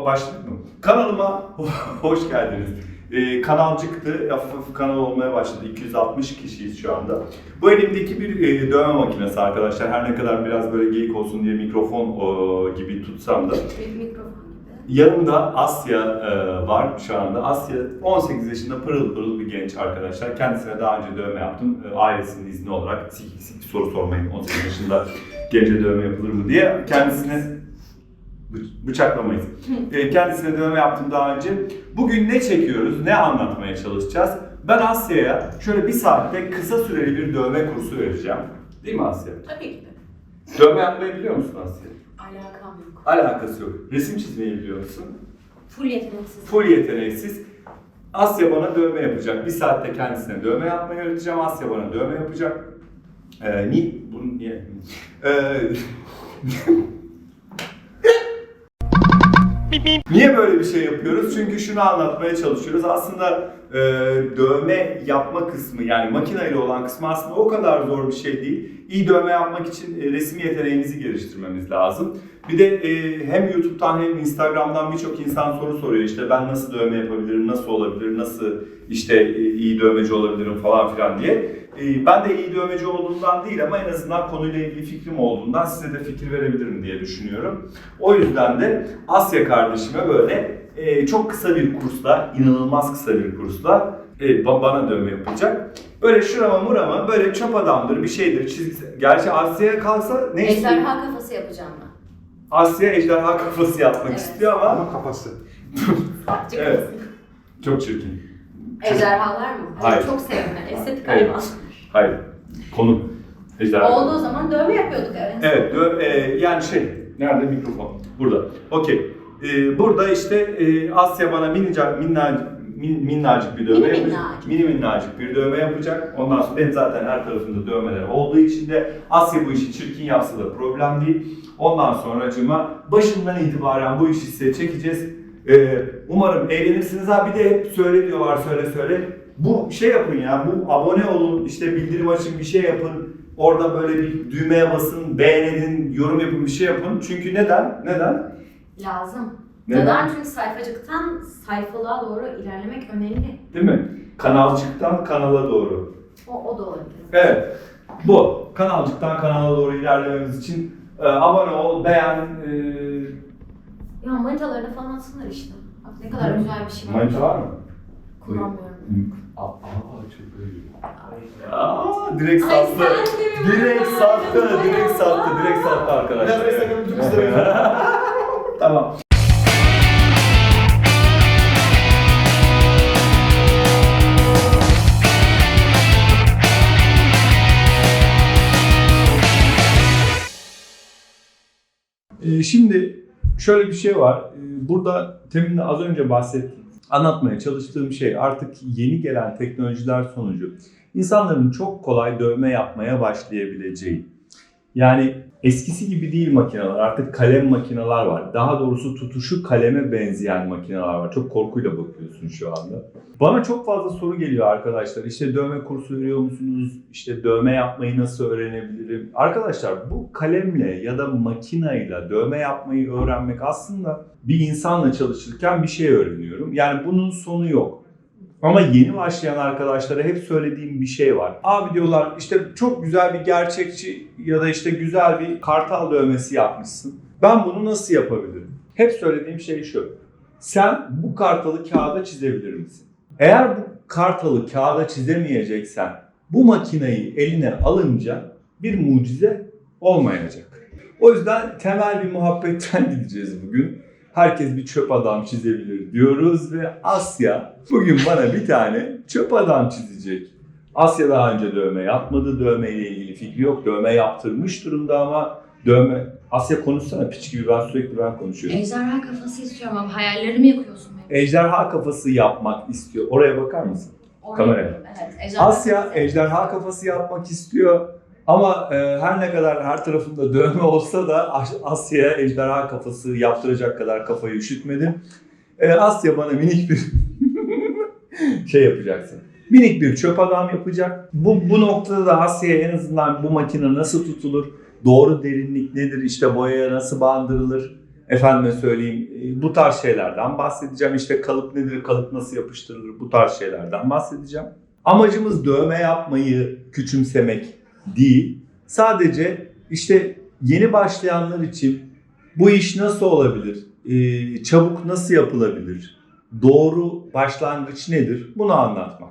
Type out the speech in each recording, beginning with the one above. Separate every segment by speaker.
Speaker 1: Ba- Başladık mı? Kanalıma hoş geldiniz. Ee, kanalcıktı, hafif hafif kanal olmaya başladı. 260 kişiyiz şu anda. Bu elimdeki bir e, dövme makinesi arkadaşlar. Her ne kadar biraz böyle geyik olsun diye mikrofon o, gibi tutsam da. Yanımda Asya e, var şu anda. Asya 18 yaşında pırıl pırıl bir genç arkadaşlar. Kendisine daha önce dövme yaptım. E, ailesinin izni olarak sik sik soru sormayın 18 yaşında gence dövme yapılır mı diye. Kendisine bıçaklamayız. E, kendisine dövme yaptım daha önce. Bugün ne çekiyoruz, ne anlatmaya çalışacağız? Ben Asya'ya şöyle bir saatte kısa süreli bir dövme kursu vereceğim. Değil mi Asya?
Speaker 2: Tabii ki de.
Speaker 1: Dövme yapmayı biliyor musun Asya?
Speaker 2: Alakam yok.
Speaker 1: Alakası yok. Resim çizmeyi biliyor musun?
Speaker 2: Full yeteneksiz.
Speaker 1: Full yeteneksiz. Asya bana dövme yapacak. Bir saatte kendisine dövme yapmayı öğreteceğim. Asya bana dövme yapacak. Ee, ni, bunu niye? Ee, Niye böyle bir şey yapıyoruz? Çünkü şunu anlatmaya çalışıyoruz. Aslında e, dövme yapma kısmı yani makineyle olan kısmı aslında o kadar zor bir şey değil. İyi dövme yapmak için e, resim yeteneğimizi geliştirmemiz lazım. Bir de e, hem YouTube'dan hem Instagram'dan birçok insan soru soruyor. İşte ben nasıl dövme yapabilirim, nasıl olabilir, nasıl işte e, iyi dövmeci olabilirim falan filan diye. E, ben de iyi dövmeci olduğumdan değil ama en azından konuyla ilgili fikrim olduğundan size de fikir verebilirim diye düşünüyorum. O yüzden de Asya kardeşime böyle e, çok kısa bir kursla, inanılmaz kısa bir kursla e, ba- bana dövme yapacak. Böyle şurama murama böyle çöp adamdır bir şeydir çizgisi. Gerçi Asya'ya kalsa ne istiyor?
Speaker 2: Ejderha kafası yapacağım ben.
Speaker 1: Asya ejderha kafası yapmak
Speaker 2: Evet.
Speaker 1: istiyor ama
Speaker 3: Ama kafası.
Speaker 1: Evet. çok çirkin.
Speaker 2: Ejderhalar mı?
Speaker 1: Hayır.
Speaker 2: Çok sevdim ben. Estetik
Speaker 1: Evet.
Speaker 2: hayvan.
Speaker 1: Hayır. Konu. Ejderha.
Speaker 2: Oldu o zaman dövme yapıyorduk evet.
Speaker 1: Evet, dö- e, yani şey, nerede mikrofon? Burada. Okey. E, burada işte e, Asya bana minicik, minnacık, min, minnacık bir dövme
Speaker 2: Mini
Speaker 1: yapacak.
Speaker 2: minnacık.
Speaker 1: Mini minnacık bir dövme yapacak. Ondan sonra benim zaten her tarafımda dövmeler olduğu için de Asya bu işi çirkin yapsa da problem değil. Ondan sonra acıma başından itibaren bu işi size çekeceğiz. E, umarım eğlenirsiniz. Ha bir de hep söyle diyorlar söyle söyle. Bu şey yapın ya, bu abone olun, işte bildirim açın, bir şey yapın. Orada böyle bir düğmeye basın, beğenin, yorum yapın, bir şey yapın. Çünkü neden? Neden?
Speaker 2: Lazım.
Speaker 1: Neden?
Speaker 2: Neden? Çünkü sayfacıktan sayfalığa doğru ilerlemek önemli.
Speaker 1: Değil mi? Kanalcıktan kanala doğru.
Speaker 2: O, o da olabilir.
Speaker 1: Evet. Bu. Kanalcıktan kanala doğru ilerlememiz için e, abone ol, beğen. E,
Speaker 2: Ya manitalarını falan atsınlar işte. Bak ne kadar güzel bir şey var.
Speaker 1: manita var mı?
Speaker 2: Kullanmıyorum.
Speaker 1: Aa, aa çok iyi. Aa, direkt
Speaker 2: Ay
Speaker 1: sattı.
Speaker 2: sen de mi?
Speaker 1: Direkt sattı, direkt sattı, direkt sattı arkadaşlar.
Speaker 3: Biraz Instagram'ı çok isterim.
Speaker 1: tamam. Ee, Şimdi şöyle bir şey var. Ee, Burada temin az önce bahsettiğim, anlatmaya çalıştığım şey artık yeni gelen teknolojiler sonucu insanların çok kolay dövme yapmaya başlayabileceği. Yani eskisi gibi değil makineler. Artık kalem makineler var. Daha doğrusu tutuşu kaleme benzeyen makineler var. Çok korkuyla bakıyorsun şu anda. Bana çok fazla soru geliyor arkadaşlar. İşte dövme kursu veriyor musunuz? İşte dövme yapmayı nasıl öğrenebilirim? Arkadaşlar bu kalemle ya da makineyle dövme yapmayı öğrenmek aslında bir insanla çalışırken bir şey öğreniyorum. Yani bunun sonu yok. Ama yeni başlayan arkadaşlara hep söylediğim bir şey var. Abi diyorlar işte çok güzel bir gerçekçi ya da işte güzel bir kartal dövmesi yapmışsın. Ben bunu nasıl yapabilirim? Hep söylediğim şey şu. Sen bu kartalı kağıda çizebilir misin? Eğer bu kartalı kağıda çizemeyeceksen bu makineyi eline alınca bir mucize olmayacak. O yüzden temel bir muhabbetten gideceğiz bugün. Herkes bir çöp adam çizebilir diyoruz ve Asya bugün bana bir tane çöp adam çizecek. Asya daha önce dövme yapmadı. Dövme ile ilgili fikri yok. Dövme yaptırmış durumda ama dövme... Asya konuşsana piç gibi ben sürekli ben konuşuyorum.
Speaker 2: Ejderha kafası istiyorum ama hayallerimi yakıyorsun benim.
Speaker 1: Ejderha kafası yapmak istiyor. Oraya bakar mısın?
Speaker 2: Oraya-
Speaker 1: kameraya.
Speaker 2: Evet. Ejderha
Speaker 1: Asya
Speaker 2: kafası.
Speaker 1: ejderha kafası yapmak istiyor. Ama e, her ne kadar her tarafında dövme olsa da As- Asya'ya ejderha kafası yaptıracak kadar kafayı üşütmedim. E, Asya bana minik bir şey yapacaksın. Minik bir çöp adam yapacak. Bu, bu noktada da Asya'ya en azından bu makine nasıl tutulur, doğru derinlik nedir, işte boyaya nasıl bandırılır, Efendime söyleyeyim e, bu tarz şeylerden bahsedeceğim. İşte kalıp nedir, kalıp nasıl yapıştırılır bu tarz şeylerden bahsedeceğim. Amacımız dövme yapmayı küçümsemek değil. Sadece işte yeni başlayanlar için bu iş nasıl olabilir? Ee, çabuk nasıl yapılabilir? Doğru başlangıç nedir? Bunu anlatmak.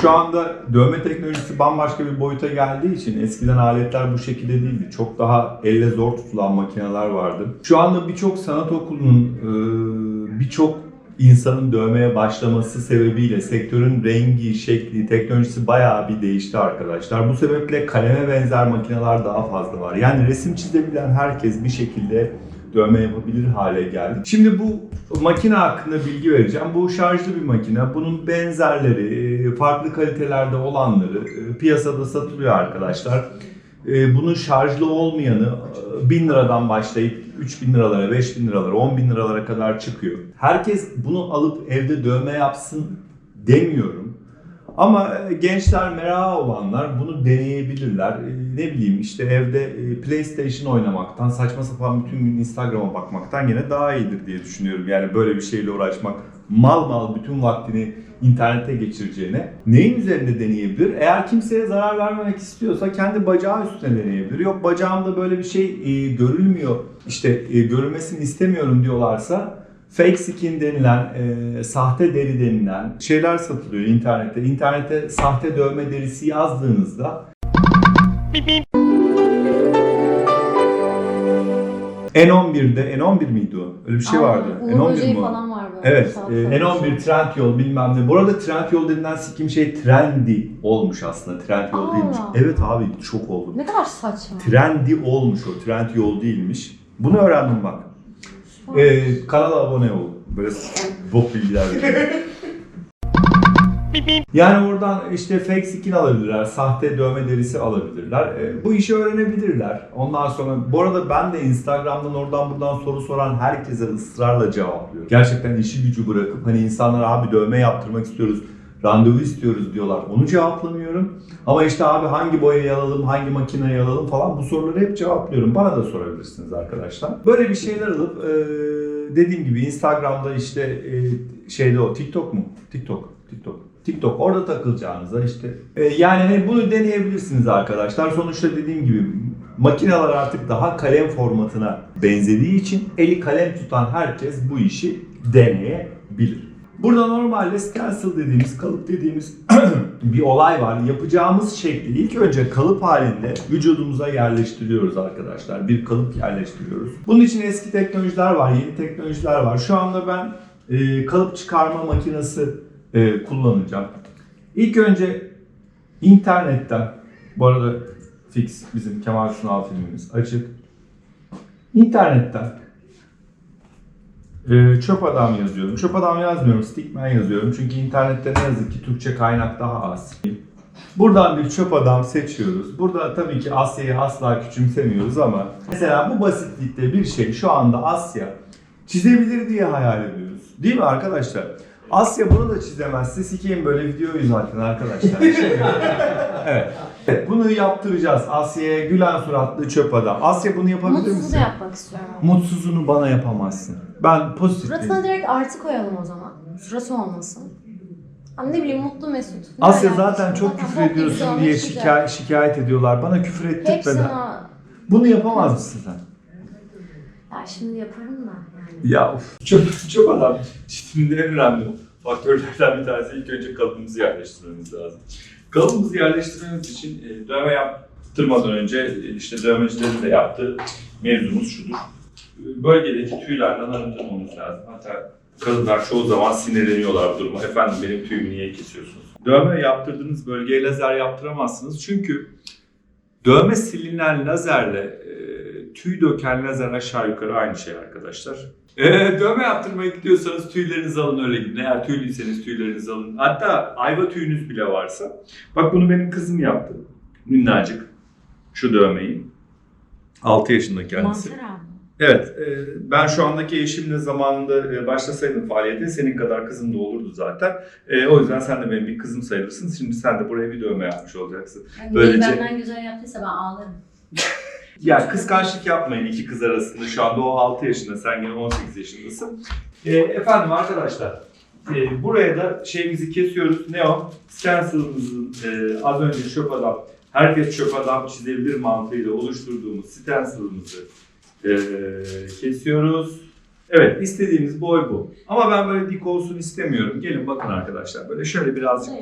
Speaker 1: Şu anda dövme teknolojisi bambaşka bir boyuta geldiği için eskiden aletler bu şekilde değildi. Çok daha elle zor tutulan makineler vardı. Şu anda birçok sanat okulunun e, birçok insanın dövmeye başlaması sebebiyle sektörün rengi, şekli, teknolojisi bayağı bir değişti arkadaşlar. Bu sebeple kaleme benzer makineler daha fazla var. Yani resim çizebilen herkes bir şekilde dövme yapabilir hale geldi. Şimdi bu makine hakkında bilgi vereceğim. Bu şarjlı bir makine. Bunun benzerleri, e, farklı kalitelerde olanları e, piyasada satılıyor arkadaşlar. E, Bunun şarjlı olmayanı e, 1000 liradan başlayıp 3000 liralara, 5000 liralara, 10 bin liralara kadar çıkıyor. Herkes bunu alıp evde dövme yapsın demiyorum. Ama e, gençler merakı olanlar bunu deneyebilirler. E, Ne bileyim işte evde e, PlayStation oynamaktan, saçma sapan bütün gün Instagram'a bakmaktan yine daha iyidir diye düşünüyorum. Yani böyle bir şeyle uğraşmak, mal mal bütün vaktini internete geçireceğine neyin üzerinde deneyebilir? Eğer kimseye zarar vermemek istiyorsa kendi bacağı üstüne deneyebilir. Yok bacağımda böyle bir şey e, görülmüyor, işte e, görülmesini istemiyorum diyorlarsa fake skin denilen, e, sahte deri denilen şeyler satılıyor internette. İnternete sahte dövme derisi yazdığınızda N11'de, N11 miydi o? Öyle bir şey
Speaker 2: Aynen,
Speaker 1: vardı.
Speaker 2: Uğur
Speaker 1: N11
Speaker 2: böceği
Speaker 1: o?
Speaker 2: falan var böyle.
Speaker 1: Evet, e,
Speaker 2: falan.
Speaker 1: N11, Trendyol bilmem ne. Bu arada Trendyol denilen sikim şey trendy olmuş aslında. Trendyol
Speaker 2: Aa.
Speaker 1: değilmiş. Evet abi çok oldum.
Speaker 2: Ne kadar saçma.
Speaker 1: Trendy olmuş o, Trendyol değilmiş. Bunu öğrendim bak. Ee, kanala abone ol. Böyle bok bilgiler veriyorum. Yani oradan işte fake skin alabilirler, sahte dövme derisi alabilirler. Ee, bu işi öğrenebilirler. Ondan sonra, bu arada ben de Instagram'dan oradan buradan soru soran herkese ısrarla cevaplıyorum. Gerçekten işi gücü bırakıp hani insanlar abi dövme yaptırmak istiyoruz, randevu istiyoruz diyorlar. Onu cevaplamıyorum. Ama işte abi hangi boyayı alalım, hangi makineyi alalım falan bu soruları hep cevaplıyorum. Bana da sorabilirsiniz arkadaşlar. Böyle bir şeyler alıp e, dediğim gibi Instagram'da işte e, şeyde o TikTok mu? TikTok, TikTok. TikTok orada takılacağınıza işte e, yani hani bunu deneyebilirsiniz arkadaşlar. Sonuçta dediğim gibi makineler artık daha kalem formatına benzediği için eli kalem tutan herkes bu işi deneyebilir. Burada normalde stencil dediğimiz, kalıp dediğimiz bir olay var. Yapacağımız şekli ilk önce kalıp halinde vücudumuza yerleştiriyoruz arkadaşlar. Bir kalıp yerleştiriyoruz. Bunun için eski teknolojiler var, yeni teknolojiler var. Şu anda ben e, kalıp çıkarma makinesi e, kullanacağım. İlk önce internetten, bu arada fix bizim Kemal Sunal filmimiz açık. İnternetten ee, çöp adam yazıyorum. Çöp adam yazmıyorum, stickman yazıyorum. Çünkü internette ne yazık ki Türkçe kaynak daha az. Buradan bir çöp adam seçiyoruz. Burada tabii ki Asya'yı asla küçümsemiyoruz ama mesela bu basitlikte bir şey şu anda Asya çizebilir diye hayal ediyoruz. Değil mi arkadaşlar? Asya bunu da çizemezse sikeyim böyle videoyu zaten arkadaşlar. evet. evet. Bunu yaptıracağız. Asya'ya gülen suratlı çöp adam. Asya bunu yapabilir
Speaker 2: Mutsuz da
Speaker 1: misin?
Speaker 2: yapmak istiyorum.
Speaker 1: Mutsuzunu bana yapamazsın. Ben pozitif.
Speaker 2: Suratına direkt artı koyalım o zaman. Şurası olmasın. Ama ne bileyim mutlu mesut. Ne
Speaker 1: Asya
Speaker 2: alakası?
Speaker 1: zaten çok
Speaker 2: Zaten
Speaker 1: küfür
Speaker 2: bok
Speaker 1: diye
Speaker 2: güzel.
Speaker 1: şikayet, şikayet ediyorlar. Bana küfür
Speaker 2: Hep
Speaker 1: ettirtmeden. Bunu yapamaz mısın sen?
Speaker 2: Ya şimdi yaparım da yani.
Speaker 1: Ya. Çöp, çöp adam. Şimdi en önemli faktörlerden bir tanesi ilk önce kalıbımızı yerleştirmemiz lazım. Kalıbımızı yerleştirmemiz için e, dövme yaptırmadan önce e, işte dövmecilerin de yaptığı mevzumuz şudur. E, Bölgedeki tüylerden arındırmamız lazım. Hatta kadınlar çoğu zaman sinirleniyorlar bu duruma. Efendim benim tüyümü niye kesiyorsunuz? Dövme yaptırdığınız bölgeye lazer yaptıramazsınız. Çünkü dövme silinen lazerle tüy döken lazer aşağı yukarı aynı şey arkadaşlar. E, dövme yaptırmaya gidiyorsanız tüylerinizi alın öyle gidin. Eğer tüylüyseniz tüylerinizi alın. Hatta ayva tüyünüz bile varsa. Bak bunu benim kızım yaptı. Minnacık. Şu dövmeyi. 6 yaşında kendisi.
Speaker 2: Mantar abi.
Speaker 1: Evet, e, ben şu andaki eşimle zamanında e, başlasaydım faaliyete senin kadar kızım da olurdu zaten. E, o yüzden sen de benim bir kızım sayılırsın. Şimdi sen de buraya bir dövme yapmış olacaksın.
Speaker 3: Yani
Speaker 1: Böylece-
Speaker 3: benden güzel yaptıysa ben ağlarım.
Speaker 1: Ya kıskançlık yapmayın iki kız arasında. Şu anda o 6 yaşında, sen yine 18 yaşındasın. Ee, efendim arkadaşlar, e, buraya da şeyimizi kesiyoruz. Ne o? Stencil'ımızın e, az önce çöp adam, herkes çöp adam çizebilir mantığıyla oluşturduğumuz stencil'ımızı e, kesiyoruz. Evet, istediğimiz boy bu. Ama ben böyle dik olsun istemiyorum. Gelin bakın arkadaşlar, böyle şöyle birazcık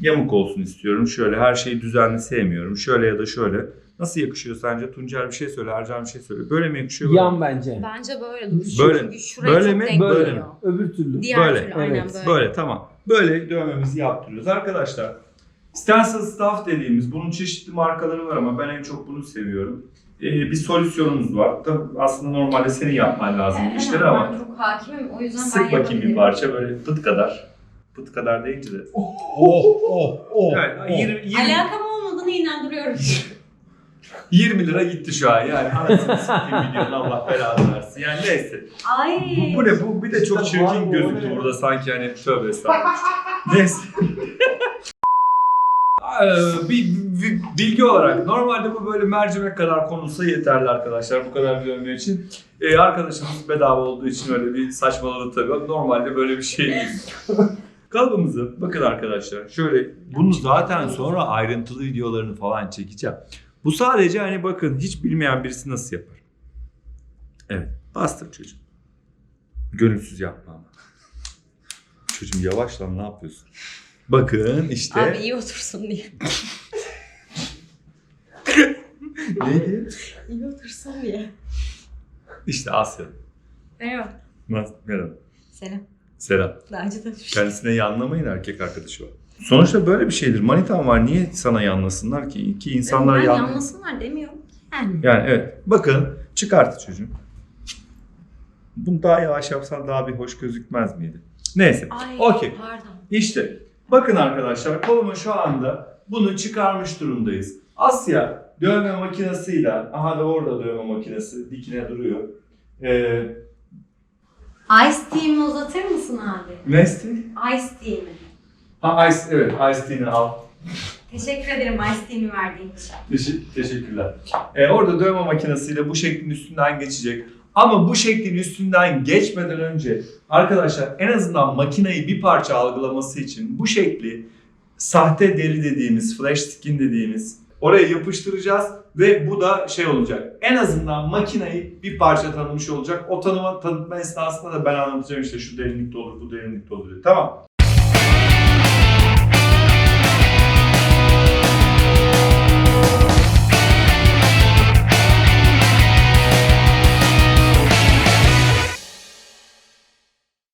Speaker 1: yamuk olsun istiyorum. Şöyle her şeyi düzenli sevmiyorum. Şöyle ya da şöyle. Nasıl yakışıyor sence? Tuncer bir şey söyle, Ercan bir şey söyle. Böyle mi yakışıyor? böyle?
Speaker 3: Yan bence.
Speaker 2: Bence böyle durur.
Speaker 1: Böyle.
Speaker 2: Çünkü şuraya
Speaker 1: Böyle
Speaker 2: çok
Speaker 1: mi?
Speaker 2: denk
Speaker 1: Böyle
Speaker 2: geliyor.
Speaker 1: mi?
Speaker 3: Öbür türlü.
Speaker 2: Diğer
Speaker 1: Böyle.
Speaker 2: türlü aynen
Speaker 3: Evet.
Speaker 2: böyle.
Speaker 1: Böyle tamam. Böyle dövmemizi yaptırıyoruz. Arkadaşlar stencil staff dediğimiz bunun çeşitli markaları var ama ben en çok bunu seviyorum. Ee, bir solüsyonumuz var. Tabii aslında normalde senin yapman lazım bu
Speaker 2: Evet,
Speaker 1: işleri
Speaker 2: ben
Speaker 1: ama
Speaker 2: çok hakimim o yüzden ben
Speaker 1: sık bakayım bir
Speaker 2: yapabilirim.
Speaker 1: parça böyle pıt kadar. Pıt kadar deyince de.
Speaker 3: Oh oh oh.
Speaker 1: Evet,
Speaker 3: oh.
Speaker 1: 20, 20,
Speaker 2: Alakam olmadığını inandırıyorum.
Speaker 1: 20 lira gitti şu an yani. Anasını sikeyim videonun Allah belanı versin. Yani neyse.
Speaker 2: Ay.
Speaker 1: Bu, bu ne? Bu bir de çok
Speaker 3: İşte
Speaker 1: çirkin gözüktü burada sanki hani tövbe estağfurullah. Neyse. Ee, bir, bir bilgi olarak normalde bu böyle mercimek kadar konulsa yeterli arkadaşlar bu kadar bir dövme için. Ee, arkadaşımız bedava olduğu için öyle bir saçmaladı tabii. Normalde böyle bir şey değil. Kalıbımızı bakın arkadaşlar şöyle bunu zaten sonra ayrıntılı videolarını falan çekeceğim. Bu sadece hani bakın hiç bilmeyen birisi nasıl yapar. Evet bastır çocuğum. Gönülsüz yapma ama. Çocuğum yavaş lan ne yapıyorsun? Bakın işte.
Speaker 2: Abi iyi otursun diye.
Speaker 1: Neydi?
Speaker 2: İyi otursun diye.
Speaker 1: İşte Asya.
Speaker 2: Merhaba.
Speaker 1: Merhaba.
Speaker 2: Selam.
Speaker 1: Selam.
Speaker 2: Daha önce tanışmıştık.
Speaker 1: Kendisine yanlamayın erkek arkadaşı var. Sonuçta böyle bir şeydir. Manitan var. Niye sana yanlasınlar ki? Ki insanlar
Speaker 2: ben
Speaker 1: yan...
Speaker 2: yanmasınlar demiyorum. Yani.
Speaker 1: Yani evet. Bakın çıkarttı çocuğum. Bunu daha yavaş yapsan daha bir hoş gözükmez miydi? Neyse.
Speaker 2: Ay
Speaker 1: Okey.
Speaker 2: pardon.
Speaker 1: İşte bakın arkadaşlar koluma şu anda bunu çıkarmış durumdayız. Asya dövme makinesiyle, aha da orada dövme makinesi dikine duruyor. Ee,
Speaker 2: Ice tea'mi uzatır mısın abi?
Speaker 1: Nesti?
Speaker 2: Ice tea'mi.
Speaker 1: Ha Ice, evet Ice Tea'ni al.
Speaker 2: Teşekkür ederim Ice tea'mi verdiğin için.
Speaker 1: Teşe- teşekkürler. Ee, orada dövme makinesiyle bu şeklin üstünden geçecek. Ama bu şeklin üstünden geçmeden önce arkadaşlar en azından makineyi bir parça algılaması için bu şekli sahte deri dediğimiz, flash skin dediğimiz oraya yapıştıracağız ve bu da şey olacak. En azından makineyi bir parça tanımış olacak. O tanıma tanıtma esnasında da ben anlatacağım işte şu derinlikte olur, bu derinlikte olur. Tamam.